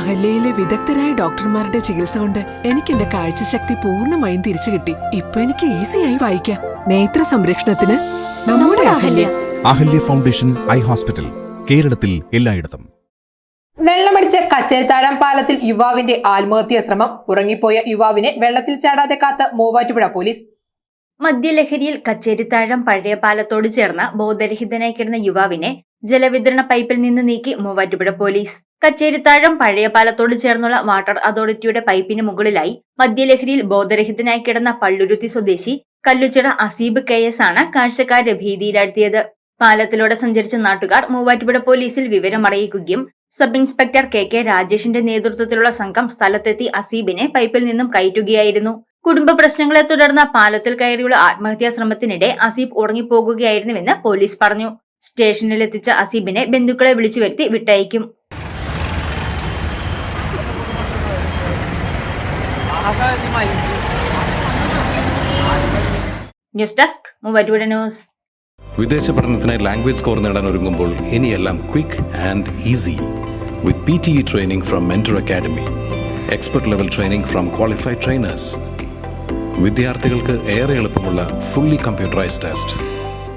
അഹല്യയിലെ വിദഗ്ധരായ ഡോക്ടർമാരുടെ ചികിത്സ കൊണ്ട് എനിക്ക് എന്റെ കാഴ്ചശക്തി പൂർണമായും തിരിച്ചു കിട്ടി. ഇപ്പൊ എനിക്ക് ഈസിയായി വായിക്കാം. നേത്ര സംരക്ഷണത്തിന് നമ്മുടെ Ahalya. Ahalya foundation eye hospital കേരളത്തിൽ എല്ലായിടത്തും. വെള്ളമടിച്ച കച്ചേരിത്താഴം പാലത്തിൽ യുവാവിന്റെ ആത്മഹത്യാ ശ്രമം. ഉറങ്ങിപ്പോയ യുവാവിനെ വെള്ളത്തിൽ ചാടാതെ കാത്ത് മൂവാറ്റുപുഴ പോലീസ്. മദ്യലഹരിയിൽ കച്ചേരിത്താഴം പഴയ പാലത്തോട് ചേർന്ന ബോധരഹിതനായി കിടന്ന യുവാവിനെ ജലവിതരണ പൈപ്പിൽ നിന്ന് നീക്കി മൂവാറ്റുപുഴ പോലീസ്. കച്ചേരിത്താഴം പഴയ പാലത്തോട് ചേർന്നുള്ള വാട്ടർ അതോറിറ്റിയുടെ പൈപ്പിന് മുകളിലായി മദ്യലഹരിയിൽ ബോധരഹിതനായി കിടന്ന പള്ളുരുത്തി സ്വദേശി കല്ലുച്ചിട അസീബ് കെ എസ് ആണ് കാഴ്ചക്കാരെ ഭീതിയിലാഴ്ത്തിയത്. പാലത്തിലൂടെ സഞ്ചരിച്ച നാട്ടുകാർ മൂവാറ്റുപുഴ പോലീസിൽ വിവരമറിയിക്കുകയും സബ് ഇൻസ്പെക്ടർ കെ കെ രാജേഷിന്റെ നേതൃത്വത്തിലുള്ള സംഘം സ്ഥലത്തെത്തി അസീബിനെ പൈപ്പിൽ നിന്നും കയറ്റുകയായിരുന്നു. കുടുംബ പ്രശ്നങ്ങളെ തുടർന്ന് പാലത്തിൽ കയറിയുള്ള ആത്മഹത്യാ ശ്രമത്തിനിടെ അസീബ് ഉറങ്ങിപ്പോകുകയായിരുന്നുവെന്ന് പോലീസ് പറഞ്ഞു. സ്റ്റേഷനിലെത്തിച്ച അസീബിനെ ബന്ധുക്കളെ വിളിച്ചു വരുത്തി വിട്ടയക്കും. News desk Muvattupuzha news. വിദേശ പഠനത്തിന് ലാംഗ്വേജ് സ്കോർ നേടാൻ ഒരുങ്ങുമ്പോൾ ഇനിയെല്ലാം quick and easy with P T E training from mentor academy expert level training from qualified trainers വിദ്യാർത്ഥികൾക്ക് ഏറെ എളുപ്പമുള്ള ഫുള്ളി കമ്പ്യൂട്ടറൈസ്ഡ് ടെസ്റ്റ്